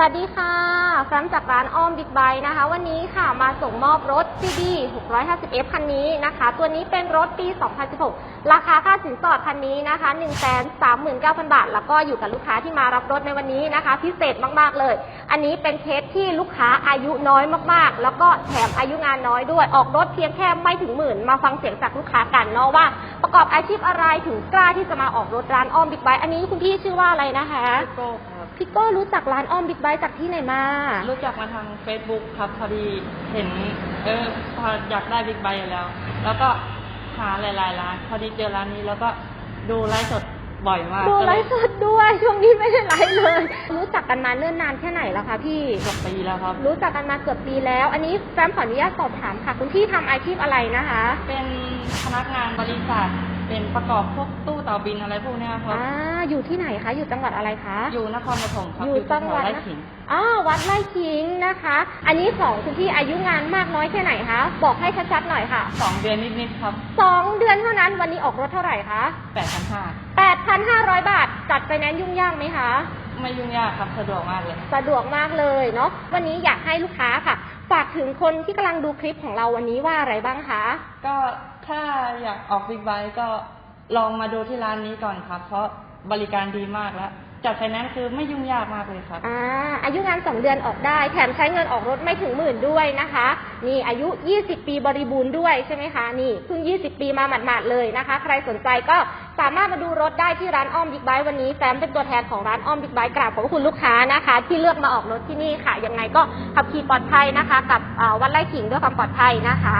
วัสดีค่ะแฟมจากร้านอ้อมบิ๊กไบค์นะคะ วันนี้ค่ะมาส่งมอบรถ CB 650F คันนี้นะคะ ตัวนี้เป็นรถปี 2016 ราคาค่าสินสอดคันนี้นะคะ 139,000 บาท แล้วก็อยู่กับลูกค้าที่มารับรถในวันนี้นะคะ พิเศษมากๆเลย อันนี้เป็นเคสที่ลูกค้าอายุน้อยมากๆ แล้วก็แถมอายุงานน้อยด้วย ออกรถเพียงแค่ไม่ถึงหมื่น มาฟังเสียงจากลูกค้ากันเนาะว่า ประกอบอาชีพอะไรถึงกล้าที่จะมาออกรถร้านอ้อมบิ๊กไบค์อันนี้คุณพี่ชื่อว่าอะไรนะคะโก้ครับ พี่โก้รู้จักร้านอ้อมบิ๊กไบค์จากที่ไหนมา รู้จักมาทาง Facebook ครับพอดีเห็น เออพออยากได้บิ๊กไบค์อยู่แล้ว แล้วก็หาหลายๆร้าน พอดีเจอร้านนี้แล้วก็ดูไลฟ์สดบ่อยมากดูก็ไลเลยฟ์สดด้วย ช่วงนี้ไม่ได้ไลฟ์เลย รู้จักกันมาเนิ่นนานแค่ไหนแล้วคะพี่เกือบปีแล้วครับ รู้จักกันมาเกือบปีแล้ว อันนี้แฟมขออนุญาตสอบถามค่ะ คุณพี่ทำอาชีพอะไรนะคะ เป็นพนักงานบริษัท เป็นประกอบพวกตู้เต่าบินอะไรพวกเนี้ยครับ อ่าอยู่ที่ไหนคะ อยู่จังหวัดอะไรคะ อยู่นครปฐมครับอยู่จังหวัดแถวไร่นะขิงอ๋อวัดไร่ขิงนะคะ อันนี้ของคุณพี่อายุงานมากน้อยแค่ไหนคะ บอกให้ชัดๆหน่อยค่ะสองเดือนนิดๆครับสองเดือนเท่านั้นวันนี้ออกรถเท่าไหร่คะแปดพันห้า8,500บาท จัดไฟแนนซ์ยุ่งยากไหมคะ ไม่ยุ่งยากครับ สะดวกมากเลย สะดวกมากเลยเนาะ วันนี้อยากให้ลูกค้าค่ะ ฝากถึงคนที่กำลังดูคลิปของเราวันนี้ว่าอะไรบ้างคะ ก็ถ้าอยากออกบิ๊กไบค์ก็ลองมาดูที่ร้านนี้ก่อนครับ เพราะบริการดีมากแล้ว จัดไฟแนนซ์คือไม่ยุ่งยากมากเลยครับ อ่าอายุงาน 2 เดือนออกได้ แถมใช้เงินออกรถไม่ถึงหมื่นด้วยนะคะ นี่อายุ 20 ปีบริบูรณ์ด้วยใช่ไหมคะ นี่เพิ่ง 20 ปีมาหมาดๆเลยนะคะ ใครสนใจก็สามารถมาดูรถได้ที่ร้านอ้อมบิ๊กไบค์วันนี้แซมเป็นตัวแทนของร้านอ้อมบิ๊กไบค์กราบขอบคุณลูกค้านะคะ ที่เลือกมาออกรถที่นี่ค่ะ ยังไงก็ขับขี่ปลอดภัยนะคะ กับวัดไร่ขิงด้วยความปลอดภัยนะคะ